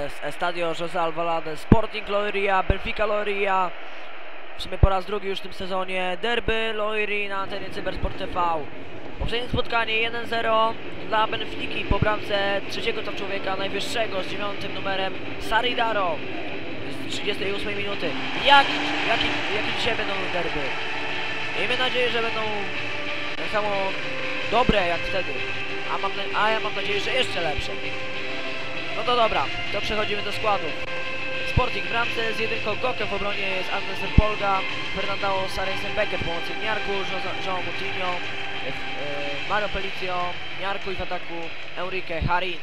Estadio José Alvalade, Sporting Loiria, Benfica Loiria. W sumie po raz drugi już w tym sezonie derby Loiri na antenie Cybersport TV. Poprzednie spotkanie 1-0 dla Benfiki po bramce trzeciego to człowieka najwyższego z dziewiątym numerem Saridaro z 38 minuty. Jak, jaki, jakie dzisiaj będą derby? Miejmy nadzieję, że będą tak samo dobre jak wtedy. A, mam, a ja mam nadzieję, że jeszcze lepsze. No to dobra, to przechodzimy do składów. Sporting w bramce z jedynką Goke w obronie jest Andersen Polga, Fernandao Sarensen Becker w pomocy Niarku, Jean- Moutinho, e, Mario Pelicio, Niarku i w ataku Enrique Harin.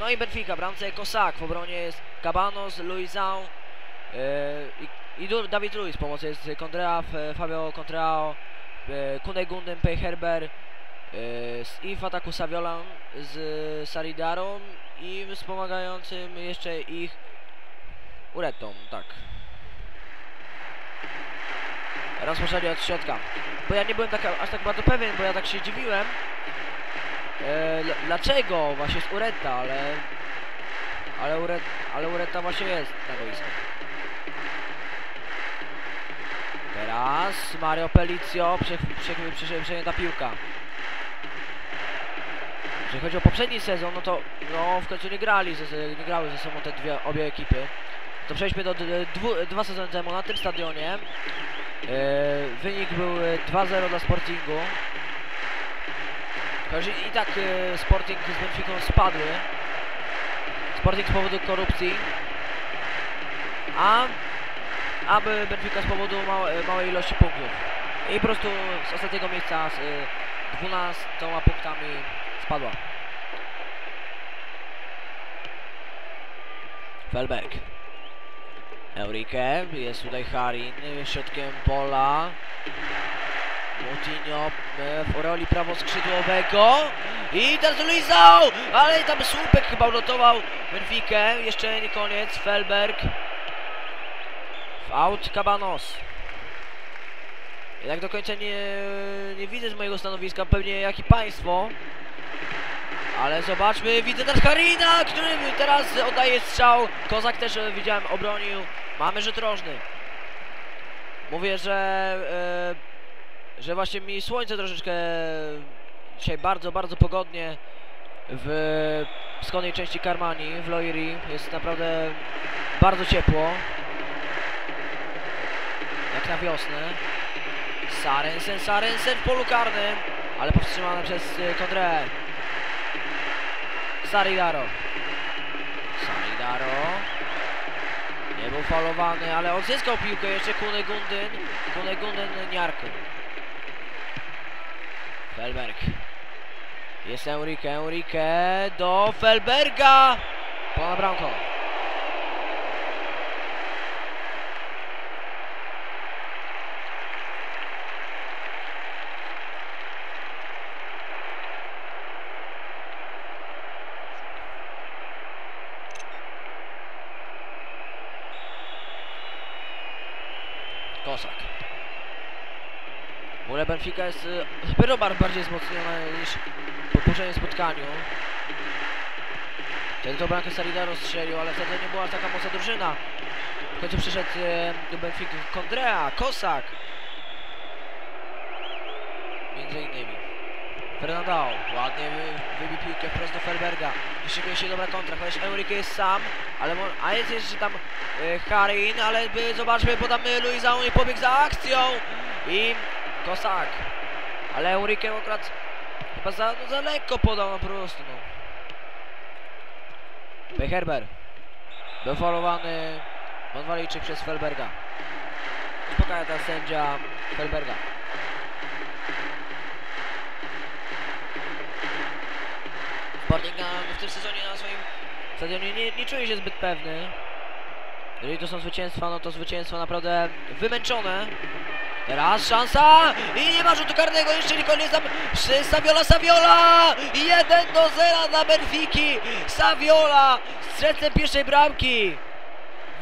No i Benfica bramce Kosak, w obronie jest Cabanos, Luizão e, i, Dawid Luiz w pomocy jest Kondrea, F- Fabio Contrao, e, Kunegundem, Pejherber i w ataku Saviolan z Saridarą i wspomagającym jeszcze ich Uretą, tak. Rozpoczęli od środka. Bo ja nie byłem tak, aż tak bardzo pewien, bo ja tak się dziwiłem. E, dlaczego właśnie jest Ureta, ale... Ale, Uret, ale Ureta właśnie jest na boisku. Teraz Mario prze, przejęta piłka. Jeżeli chodzi o poprzedni sezon, no to no, w końcu nie grali, ze, nie grały ze sobą te dwie, obie ekipy. To przejdźmy do dwu, dwa sezony temu na tym stadionie. E, wynik był e, 2-0 dla Sportingu. I, tak e, Sporting z Benficą spadły. Sporting z powodu korupcji. A aby Benfica z powodu małe, małej ilości punktów. I po prostu z ostatniego miejsca z e, 12 punktami spadła. Felberg. Eurike, jest tutaj Harin, środkiem pola. Moutinho e, w roli prawoskrzydłowego. I teraz Luizão, ale tam słupek chyba ulotował Benfikę. Jeszcze nie koniec, Felberg. W Cabanos. Jak do końca nie, nie widzę z mojego stanowiska pewnie jak i państwo. Ale zobaczmy, widzę też Harina, który teraz oddaje strzał. Kozak też e, widziałem obronił. Mamy rzut rożny. Mówię, że e, że właśnie mi słońce troszeczkę dzisiaj bardzo, bardzo pogodnie w wschodniej części Karmani, w Loiri. Jest naprawdę bardzo ciepło. Jak na wiosnę. Sarensen, Sarensen w polu karnym, ale powstrzymany przez e, Kondre. Saridaro. Saridaro. Nie był falowany, ale odzyskał piłkę jeszcze Kunegundyn. Kunegundyn Niarku. Felberg. Jest Enrique, Enrique do Felberga. Ponad bramką. Kosak. W ogóle Benfica jest y, dopiero bar- bardziej wzmocniona niż po poprzednim spotkaniu. Wtedy to bramkę Saridaro strzelił, ale wtedy nie była taka mocna drużyna. W końcu przyszedł e, do Benfiki Kondrea, Kosak. Między innymi. Fernandao ładnie wy, wybił piłkę wprost do Ferberga. I szykuje się dobra kontra, chociaż Enrique jest sam, ale a jest jeszcze tam e, Harin, ale by, zobaczmy, podamy Luizão i pobiegł za akcją. I Kosak. Ale Enrique akurat chyba za, no, za lekko podał no, po prostu. No. Becherber. Był faulowany Monwalijczyk przez Felberga. Uspokaja teraz sędzia Felberga. W tym sezonie na swoim stadionie nie, nie czuje się zbyt pewny. Jeżeli to są zwycięstwa, no to zwycięstwa naprawdę wymęczone. Teraz szansa i nie ma rzutu karnego, jeszcze nie koniec tam przy Saviola, Saviola! 1 do 0 dla Benfiki! Saviola strzelcem pierwszej bramki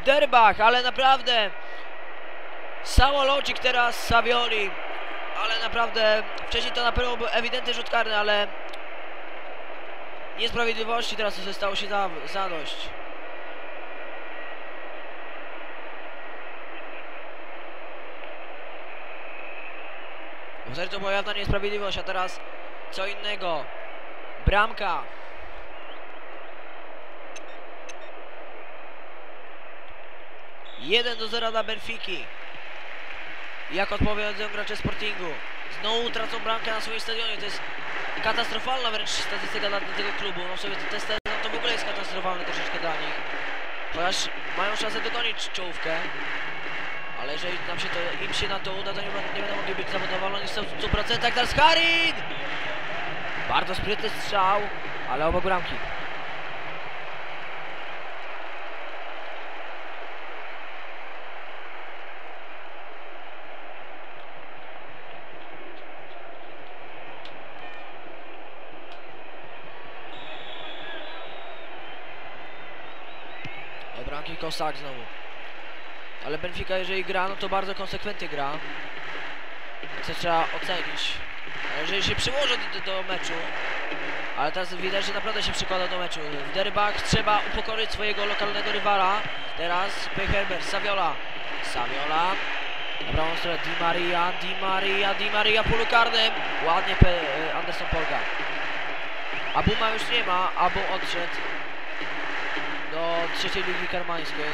w derbach, ale naprawdę samolocik teraz Savioli, ale naprawdę wcześniej to na pewno był ewidentny rzut karny, ale niesprawiedliwości teraz zostało się za, zadość. W to była jawna niesprawiedliwość, a teraz co innego. Bramka. Jeden do 0 dla Benfiki. Jak odpowiadają gracze Sportingu. Znowu tracą bramkę na swoim stadionie. To jest katastrofalna wręcz statystyka dla tego klubu. No sobie ten stadion to w ogóle jest katastrofalny troszeczkę dla nich. Ponieważ mają szansę dogonić czołówkę. Ale jeżeli nam się to, im się na to uda, to nie, nie będą mogli być zadowoleni w 100%. Teraz Harin! Bardzo sprytny strzał, ale obok bramki. Do bramki Kosak znowu. Ale Benfica jeżeli gra, no to bardzo konsekwentnie gra. Co trzeba ocenić. Ale jeżeli się przyłoży do, do meczu, ale teraz widać, że naprawdę się przykłada do meczu. W derbach trzeba upokorzyć swojego lokalnego rywala. Teraz Herbert, Saviola. Saviola. Na prawą stronę Di Maria, Di Maria, Di Maria polu karnym. Ładnie Pe Anderson Polga. Abuma już nie ma, Abu odszedł do trzeciej ligi karmańskiej.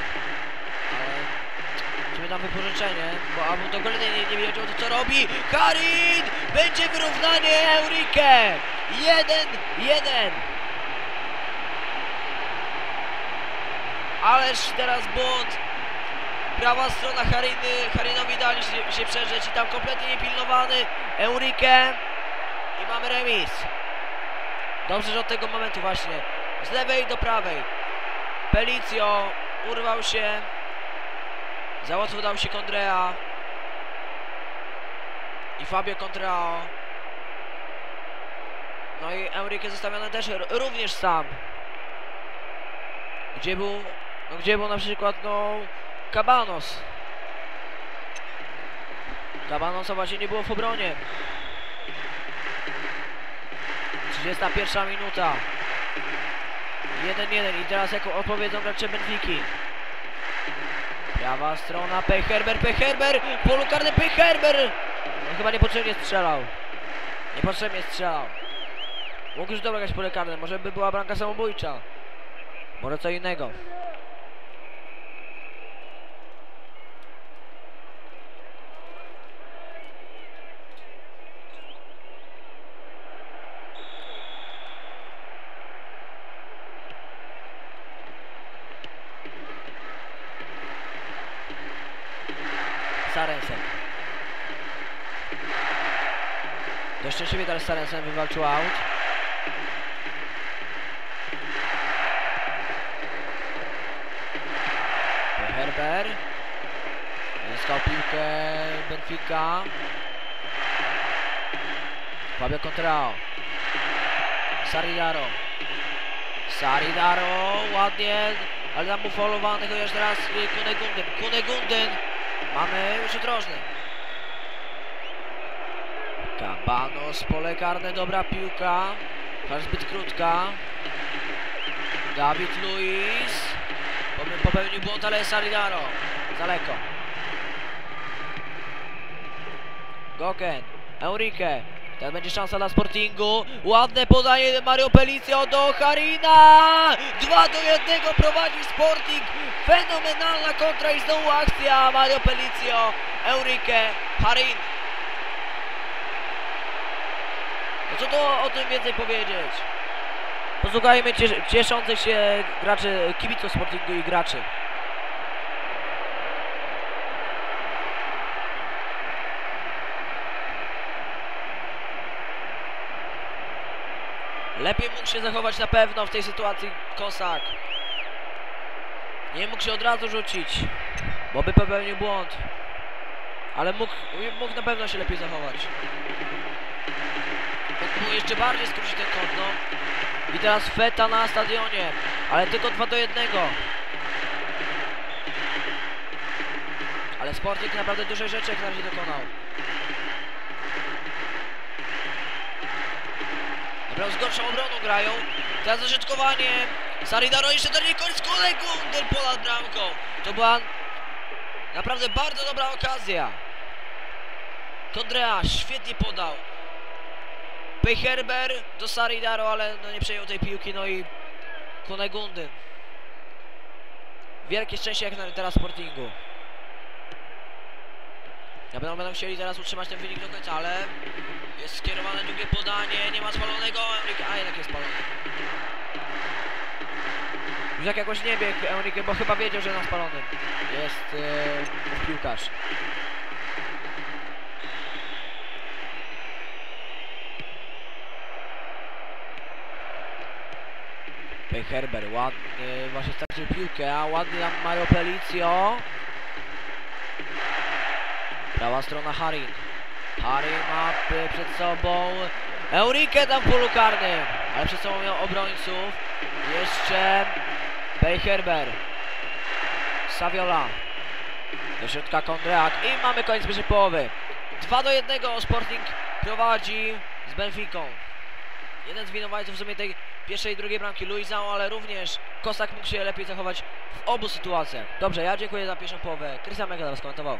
Mamy tam wypożyczenie, bo Abu dogolnie nie, nie wiedział co robi. Karin! Będzie wyrównanie Eurike! Jeden, jeden. Ależ teraz błąd. Prawa strona Hariny, Harinowi dali się, się przeżyć i tam kompletnie niepilnowany Eurike. I mamy remis. Dobrze, że od tego momentu właśnie. Z lewej do prawej. Pelicjo urwał się. Za dał się Kondrea. I Fabio Contrao. No i Enrique zostawiony też również sam. Gdzie był, no gdzie był na przykład, no, Cabanos. Cabanosa właśnie nie było w obronie. 31 minuta. 1-1 i teraz jako odpowiedzą gracze Benfiki. Prawa strona, Pechherber, Pechherber, polu karny Pechherber! No, chyba niepotrzebnie strzelał. Niepotrzebnie strzelał. Mógł już dobrać pole karne, może by była bramka samobójcza. Może co innego. Sarensen. Dość szczęśliwie teraz Sarensen wywalczył out. Herber. Zyskał piłkę Benfica. Fabio Contrao. Saridaro. Saridaro, ładnie, ale tam mu faulowany, chociaż teraz Kunegundyn. Kunegundyn Mamy rzut rożny. Cabanos, pole karne, dobra piłka. Chociaż zbyt krótka. Dawid Luiz. Pope- Popełnił błąd, ale Saridaro. Daleko. Goken. Enrique. Teraz będzie szansa dla Sportingu. Ładne podanie Mario Pelicio do Harina. 2 do 1 prowadzi Sporting. Fenomenalna kontra i znowu akcja. Mario Pelicio, Enrique, Harin. No co to o tym więcej powiedzieć? Posłuchajmy cies cieszących się graczy, kibiców Sportingu i graczy. Lepiej mógł się zachować na pewno w tej sytuacji Kosak. Nie mógł się od razu rzucić, bo by popełnił błąd. Ale mógł, mógł na pewno się lepiej zachować. Mógł jeszcze bardziej skrócić ten kąt, no. I teraz Feta na stadionie, ale tylko 2 do 1. Ale Sporting naprawdę dużej rzeczy jak na razie dokonał. Naprawdę z gorszą obroną grają, Teraz zaśrodkowanie. Saridaro jeszcze do niej kolej Gunder ponad bramką. To była naprawdę bardzo dobra okazja. Kondrea świetnie podał. Pejherber do Saridaro, ale no nie przejął tej piłki, no i Kunegundyn. Wielkie szczęście jak na teraz Sportingu. Ja będą, będą chcieli teraz utrzymać ten wynik do końca, ale jest skierowane drugie podanie, nie ma spalonego Enrique, a jednak jest spalony. Już jak jakoś nie biegł Enrique, bo chyba wiedział, że na spalonym jest e, piłkarz. Herber ładnie właśnie stracił piłkę, a ładnie tam Mario Pelizio. Prawa strona Harin. Harin ma y, przed sobą Eurikę tam w polu karnym, ale przed sobą miał obrońców. Jeszcze Bejherber. Saviola. Do środka Kondreak i mamy koniec pierwszej połowy. 2 do 1 Sporting prowadzi z Benficą. Jeden z winowajców w sumie tej pierwszej i drugiej bramki Luizao, ale również Kosak mógł się lepiej zachować w obu sytuacjach. Dobrze, ja dziękuję za pierwszą połowę. Krystian Mega skomentował.